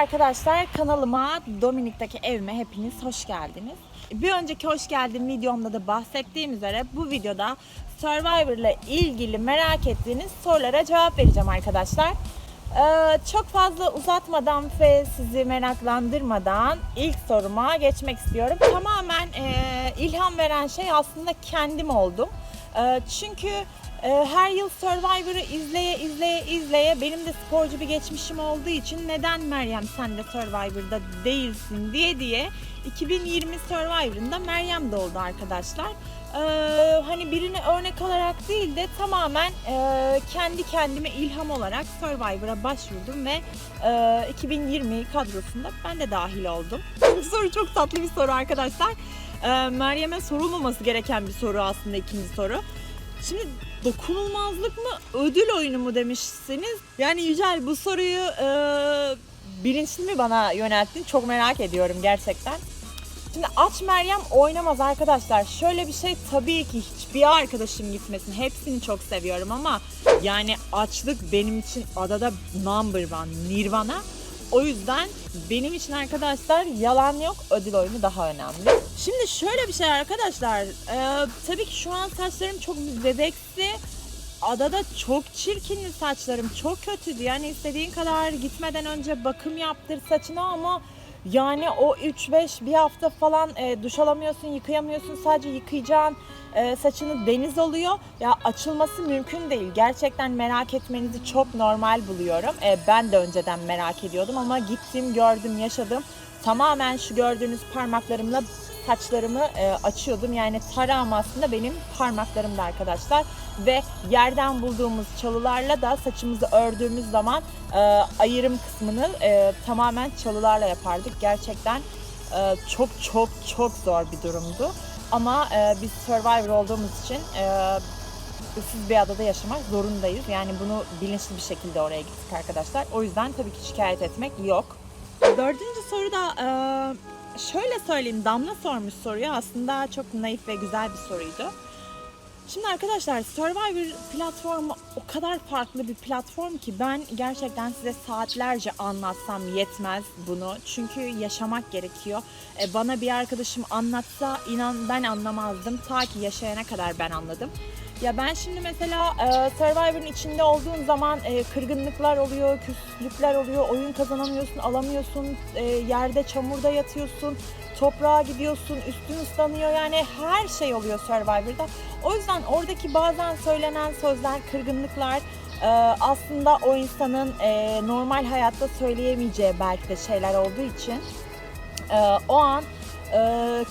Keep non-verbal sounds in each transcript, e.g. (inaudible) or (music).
arkadaşlar kanalıma Dominik'teki evime hepiniz hoş geldiniz. Bir önceki hoş geldin videomda da bahsettiğim üzere bu videoda Survivor ile ilgili merak ettiğiniz sorulara cevap vereceğim arkadaşlar. Ee, çok fazla uzatmadan ve sizi meraklandırmadan ilk soruma geçmek istiyorum. Tamamen e, ilham veren şey aslında kendim oldum. E, çünkü her yıl Survivor'ı izleye izleye izleye benim de sporcu bir geçmişim olduğu için neden Meryem sen de Survivor'da değilsin diye diye 2020 Survivor'ında Meryem de oldu arkadaşlar. Ee, hani birini örnek alarak değil de tamamen e, kendi kendime ilham olarak Survivor'a başvurdum ve e, 2020 kadrosunda ben de dahil oldum. (laughs) Bu soru çok tatlı bir soru arkadaşlar. Ee, Meryem'e sorulmaması gereken bir soru aslında ikinci soru. Şimdi dokunulmazlık mı ödül oyunu mu demişsiniz? Yani Yücel bu soruyu e, bilinçli mi bana yönelttin? Çok merak ediyorum gerçekten. Şimdi aç Meryem oynamaz arkadaşlar. Şöyle bir şey tabii ki hiçbir arkadaşım gitmesin. Hepsini çok seviyorum ama yani açlık benim için adada number one, nirvana. O yüzden benim için arkadaşlar yalan yok ödül oyunu daha önemli. Şimdi şöyle bir şey arkadaşlar. e, tabii ki şu an saçlarım çok bebeksi. Adada çok çirkindi saçlarım. Çok kötüydü. Yani istediğin kadar gitmeden önce bakım yaptır saçına ama yani o 3-5 bir hafta falan e, duş alamıyorsun, yıkayamıyorsun. Sadece yıkayacağın e, saçını deniz oluyor. Ya açılması mümkün değil. Gerçekten merak etmenizi çok normal buluyorum. E, ben de önceden merak ediyordum ama gittim, gördüm, yaşadım. Tamamen şu gördüğünüz parmaklarımla saçlarımı e, açıyordum. Yani tarağım aslında benim parmaklarımda arkadaşlar. Ve yerden bulduğumuz çalılarla da saçımızı ördüğümüz zaman e, ayırım kısmını e, tamamen çalılarla yapardık. Gerçekten e, çok çok çok zor bir durumdu. Ama e, biz Survivor olduğumuz için e, ıssız bir adada yaşamak zorundayız. Yani bunu bilinçli bir şekilde oraya gittik arkadaşlar. O yüzden tabii ki şikayet etmek yok. Dördüncü soru da e, şöyle söyleyeyim. Damla sormuş soruyu. Aslında çok naif ve güzel bir soruydu. Şimdi arkadaşlar Survivor platformu o kadar farklı bir platform ki ben gerçekten size saatlerce anlatsam yetmez bunu. Çünkü yaşamak gerekiyor. E, bana bir arkadaşım anlatsa inan ben anlamazdım. Ta ki yaşayana kadar ben anladım. Ya ben şimdi mesela e, Survivor'ın içinde olduğun zaman e, kırgınlıklar oluyor, küslükler oluyor, oyun kazanamıyorsun, alamıyorsun, e, yerde çamurda yatıyorsun, toprağa gidiyorsun, üstün ıslanıyor yani her şey oluyor Survivor'da. O yüzden oradaki bazen söylenen sözler, kırgınlıklar e, aslında o insanın e, normal hayatta söyleyemeyeceği belki de şeyler olduğu için e, o an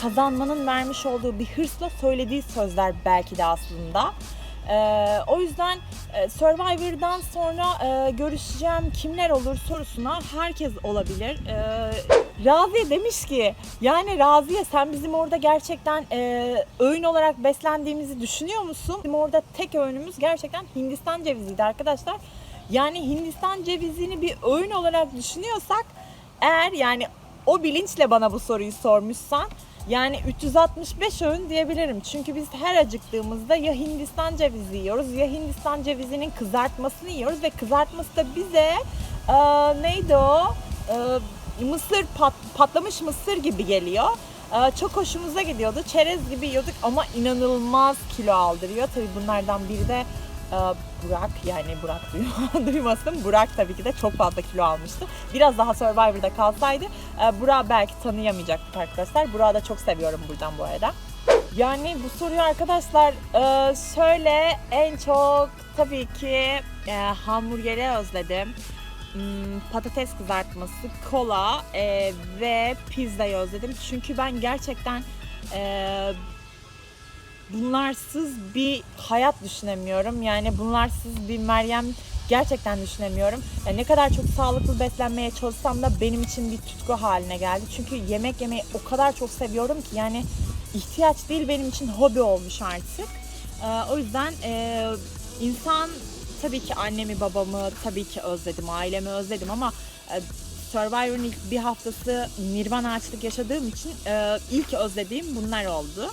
kazanmanın vermiş olduğu bir hırsla söylediği sözler belki de aslında. E, o yüzden Survivor'dan sonra e, görüşeceğim kimler olur sorusuna herkes olabilir. E, Raziye demiş ki yani Raziye sen bizim orada gerçekten e, öğün olarak beslendiğimizi düşünüyor musun? Bizim orada tek öğünümüz gerçekten Hindistan ceviziydi arkadaşlar. Yani Hindistan cevizini bir öğün olarak düşünüyorsak eğer yani o bilinçle bana bu soruyu sormuşsan yani 365 öğün diyebilirim. Çünkü biz her acıktığımızda ya Hindistan cevizi yiyoruz ya Hindistan cevizinin kızartmasını yiyoruz ve kızartması da bize e, neydi o? E, mısır pat, patlamış mısır gibi geliyor. E, çok hoşumuza gidiyordu. Çerez gibi yiyorduk ama inanılmaz kilo aldırıyor. Tabii bunlardan biri de e, Burak yani Burak (laughs) duy- duymasın. Burak tabii ki de çok fazla kilo almıştı. Biraz daha Survivor'da kalsaydı e, Burak'ı belki tanıyamayacaktık arkadaşlar. Burak'ı da çok seviyorum buradan bu arada. Yani bu soruyu arkadaşlar e, şöyle en çok tabii ki e, hamburgeri özledim. Hmm, patates kızartması, kola e, ve pizzayı özledim. Çünkü ben gerçekten e, bunlarsız bir hayat düşünemiyorum. Yani bunlarsız bir Meryem gerçekten düşünemiyorum. Yani ne kadar çok sağlıklı beslenmeye çalışsam da benim için bir tutku haline geldi. Çünkü yemek yemeyi o kadar çok seviyorum ki yani ihtiyaç değil benim için hobi olmuş artık. Ee, o yüzden e, insan tabii ki annemi babamı tabii ki özledim, ailemi özledim ama e, Survivor'ın ilk bir haftası Nirvana açlık yaşadığım için e, ilk özlediğim bunlar oldu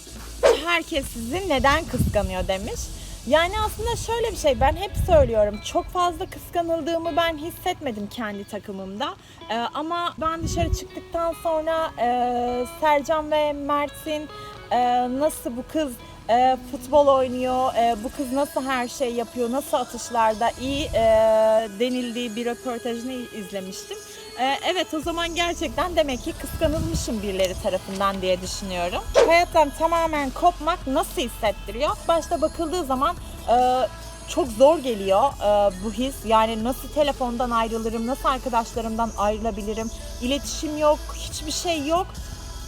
herkes sizi neden kıskanıyor demiş. Yani aslında şöyle bir şey ben hep söylüyorum çok fazla kıskanıldığımı ben hissetmedim kendi takımımda Ee, ama ben dışarı çıktıktan sonra e, Sercan ve Mert'in e, nasıl bu kız e, futbol oynuyor, e, bu kız nasıl her şey yapıyor, nasıl atışlarda iyi e, denildiği bir röportajını izlemiştim. E, evet o zaman gerçekten demek ki kıskanılmışım birileri tarafından diye düşünüyorum. Hayattan tamamen kopmak nasıl hissettiriyor? Başta bakıldığı zaman e, çok zor geliyor e, bu his. Yani nasıl telefondan ayrılırım, nasıl arkadaşlarımdan ayrılabilirim? İletişim yok, hiçbir şey yok.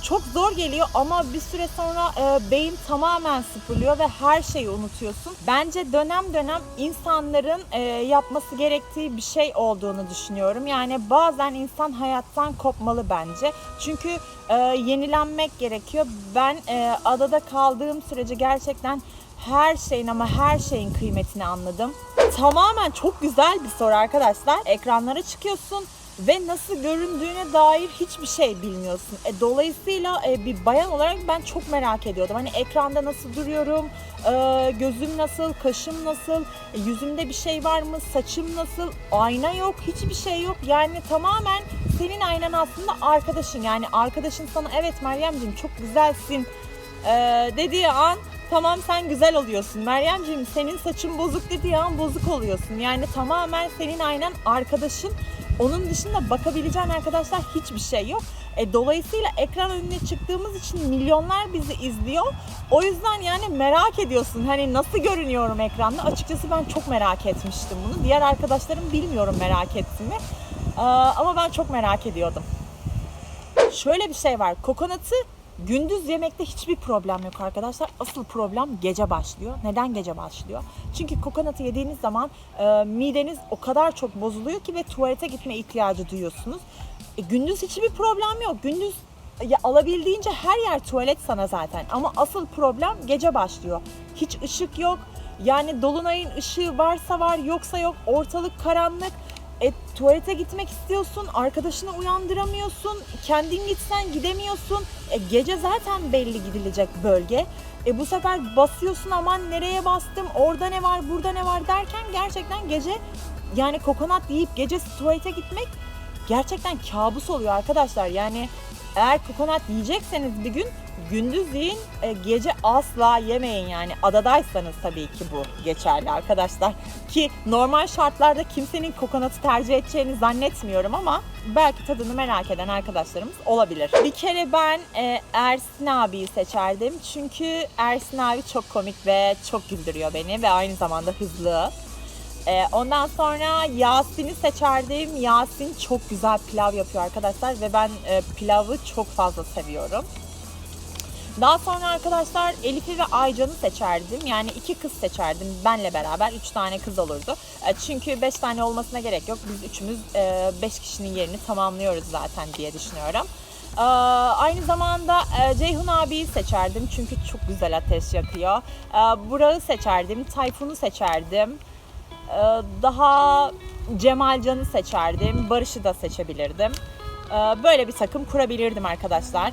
Çok zor geliyor ama bir süre sonra e, beyin tamamen sıfırlıyor ve her şeyi unutuyorsun. Bence dönem dönem insanların e, yapması gerektiği bir şey olduğunu düşünüyorum. Yani bazen insan hayattan kopmalı bence. Çünkü e, yenilenmek gerekiyor. Ben e, adada kaldığım sürece gerçekten her şeyin ama her şeyin kıymetini anladım. Tamamen çok güzel bir soru arkadaşlar. Ekranlara çıkıyorsun ve nasıl göründüğüne dair hiçbir şey bilmiyorsun. E, dolayısıyla e, bir bayan olarak ben çok merak ediyordum. Hani ekranda nasıl duruyorum, e, gözüm nasıl, kaşım nasıl, e, yüzümde bir şey var mı, saçım nasıl, ayna yok, hiçbir şey yok. Yani tamamen senin aynan aslında arkadaşın. Yani arkadaşın sana evet Meryemciğim çok güzelsin e, dediği an tamam sen güzel oluyorsun. Meryemciğim senin saçın bozuk dediği an bozuk oluyorsun. Yani tamamen senin aynen arkadaşın. Onun dışında bakabileceğin arkadaşlar hiçbir şey yok. E, dolayısıyla ekran önüne çıktığımız için milyonlar bizi izliyor. O yüzden yani merak ediyorsun hani nasıl görünüyorum ekranda. Açıkçası ben çok merak etmiştim bunu. Diğer arkadaşlarım bilmiyorum merak etti mi. Ee, ama ben çok merak ediyordum. Şöyle bir şey var. Kokonatı gündüz yemekte hiçbir problem yok arkadaşlar. Asıl problem gece başlıyor. Neden gece başlıyor? Çünkü kokonatı yediğiniz zaman e, mideniz o kadar çok bozuluyor ki ve tuvalete gitme ihtiyacı duyuyorsunuz. E, gündüz hiçbir problem yok. Gündüz ya alabildiğince her yer tuvalet sana zaten. Ama asıl problem gece başlıyor. Hiç ışık yok. Yani dolunayın ışığı varsa var yoksa yok. Ortalık karanlık. E, tuvalete gitmek istiyorsun, arkadaşını uyandıramıyorsun, kendin gitsen gidemiyorsun. E, gece zaten belli gidilecek bölge. E, bu sefer basıyorsun aman nereye bastım, orada ne var, burada ne var derken gerçekten gece yani kokonat yiyip gece tuvalete gitmek gerçekten kabus oluyor arkadaşlar. Yani eğer kokonat yiyecekseniz bir gün gündüz yiyin, e, gece asla yemeyin yani. Adadaysanız tabii ki bu geçerli arkadaşlar. Ki normal şartlarda kimsenin kokonatı tercih edeceğini zannetmiyorum ama belki tadını merak eden arkadaşlarımız olabilir. Bir kere ben e, Ersin abiyi seçerdim. Çünkü Ersin abi çok komik ve çok güldürüyor beni ve aynı zamanda hızlı. Ee, ondan sonra Yasin'i seçerdim. Yasin çok güzel pilav yapıyor arkadaşlar ve ben e, pilavı çok fazla seviyorum. Daha sonra arkadaşlar Elif'i ve Aycan'ı seçerdim. Yani iki kız seçerdim benle beraber. Üç tane kız olurdu. E, çünkü beş tane olmasına gerek yok. Biz üçümüz e, beş kişinin yerini tamamlıyoruz zaten diye düşünüyorum. Ee, aynı zamanda e, Ceyhun abiyi seçerdim çünkü çok güzel ateş yakıyor. Burak'ı seçerdim, Tayfun'u seçerdim. Ee, daha Cemalcan'ı seçerdim, Barış'ı da seçebilirdim. Ee, Böyle bir takım kurabilirdim arkadaşlar.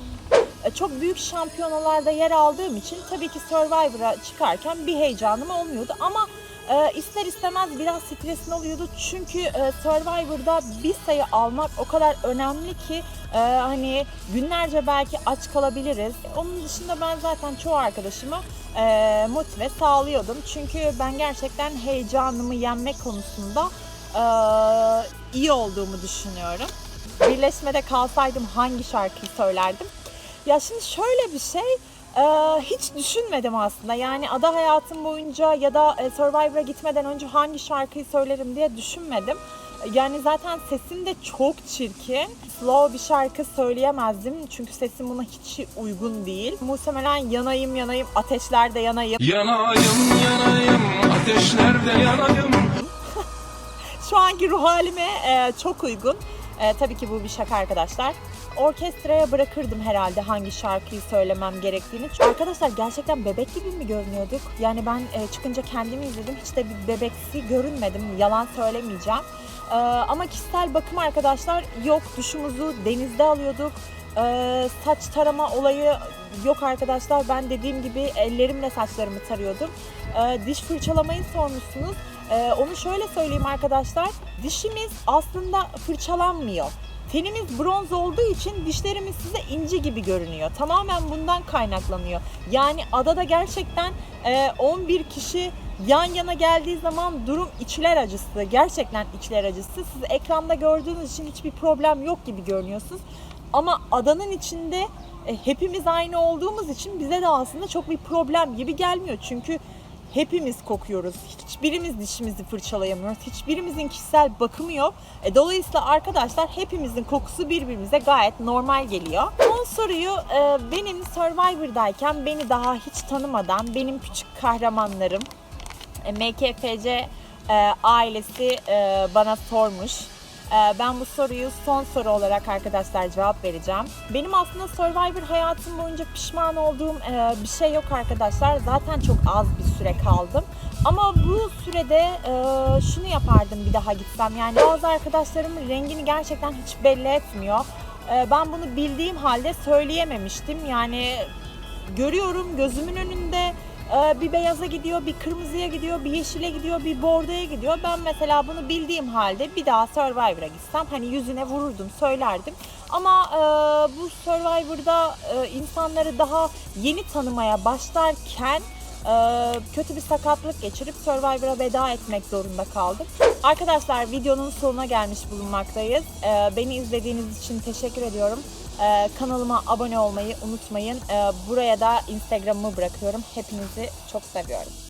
Ee, Çok büyük şampiyonalarda yer aldığım için tabii ki Survivor'a çıkarken bir heyecanım olmuyordu ama e, ister istemez biraz stresli oluyordu çünkü e, Survivor'da bir sayı almak o kadar önemli ki e, hani günlerce belki aç kalabiliriz. Onun dışında ben zaten çoğu arkadaşıma e, motive sağlıyordum çünkü ben gerçekten heyecanımı yenmek konusunda e, iyi olduğumu düşünüyorum. Birleşmede kalsaydım hangi şarkıyı söylerdim? Ya şimdi şöyle bir şey, e, hiç düşünmedim aslında. Yani ada hayatım boyunca ya da e, Survivor'a gitmeden önce hangi şarkıyı söylerim diye düşünmedim. Yani zaten sesim de çok çirkin. Slow bir şarkı söyleyemezdim çünkü sesim buna hiç uygun değil. Muhtemelen yanayım yanayım, ateşlerde yanayım. Yanayım yanayım ateşlerde yanayım (laughs) Şu anki ruh halime e, çok uygun. E, tabii ki bu bir şaka arkadaşlar. Orkestraya bırakırdım herhalde hangi şarkıyı söylemem gerektiğini. Çünkü arkadaşlar gerçekten bebek gibi mi görünüyorduk? Yani ben e, çıkınca kendimi izledim. Hiç de bir bebeksi görünmedim. Yalan söylemeyeceğim. E, ama kişisel bakım arkadaşlar yok. Duşumuzu denizde alıyorduk. Ee, saç tarama olayı yok arkadaşlar. Ben dediğim gibi ellerimle saçlarımı tarıyordum. Diş fırçalamayı sormuşsunuz. Onu şöyle söyleyeyim arkadaşlar. Dişimiz aslında fırçalanmıyor. Tenimiz bronz olduğu için dişlerimiz size inci gibi görünüyor. Tamamen bundan kaynaklanıyor. Yani adada gerçekten e, 11 kişi yan yana geldiği zaman durum içler acısı. Gerçekten içler acısı. Siz ekranda gördüğünüz için hiçbir problem yok gibi görünüyorsunuz. Ama adanın içinde e, hepimiz aynı olduğumuz için bize de aslında çok bir problem gibi gelmiyor. Çünkü hepimiz kokuyoruz. Hiçbirimiz dişimizi fırçalayamıyoruz. Hiçbirimizin kişisel bakımı yok. E, dolayısıyla arkadaşlar hepimizin kokusu birbirimize gayet normal geliyor. Son soruyu e, benim Survivor'dayken beni daha hiç tanımadan benim küçük kahramanlarım e, MKFC e, ailesi e, bana sormuş. E, ben bu soruyu son soru olarak arkadaşlar cevap vereceğim. Benim aslında Survivor hayatım boyunca pişman olduğum e, bir şey yok arkadaşlar. Zaten çok az bir süre kaldım. Ama bu sürede e, şunu yapardım bir daha gitsem. Yani bazı arkadaşlarımın rengini gerçekten hiç belli etmiyor. E, ben bunu bildiğim halde söyleyememiştim. Yani görüyorum gözümün önünde ee, bir beyaza gidiyor, bir kırmızıya gidiyor, bir yeşile gidiyor, bir bordoya gidiyor. Ben mesela bunu bildiğim halde bir daha Survivor'a gitsem hani yüzüne vururdum, söylerdim. Ama e, bu Survivor'da e, insanları daha yeni tanımaya başlarken e, kötü bir sakatlık geçirip Survivor'a veda etmek zorunda kaldım. Arkadaşlar videonun sonuna gelmiş bulunmaktayız. E, beni izlediğiniz için teşekkür ediyorum. Ee, kanalıma abone olmayı unutmayın. Ee, buraya da Instagram'ımı bırakıyorum. Hepinizi çok seviyorum.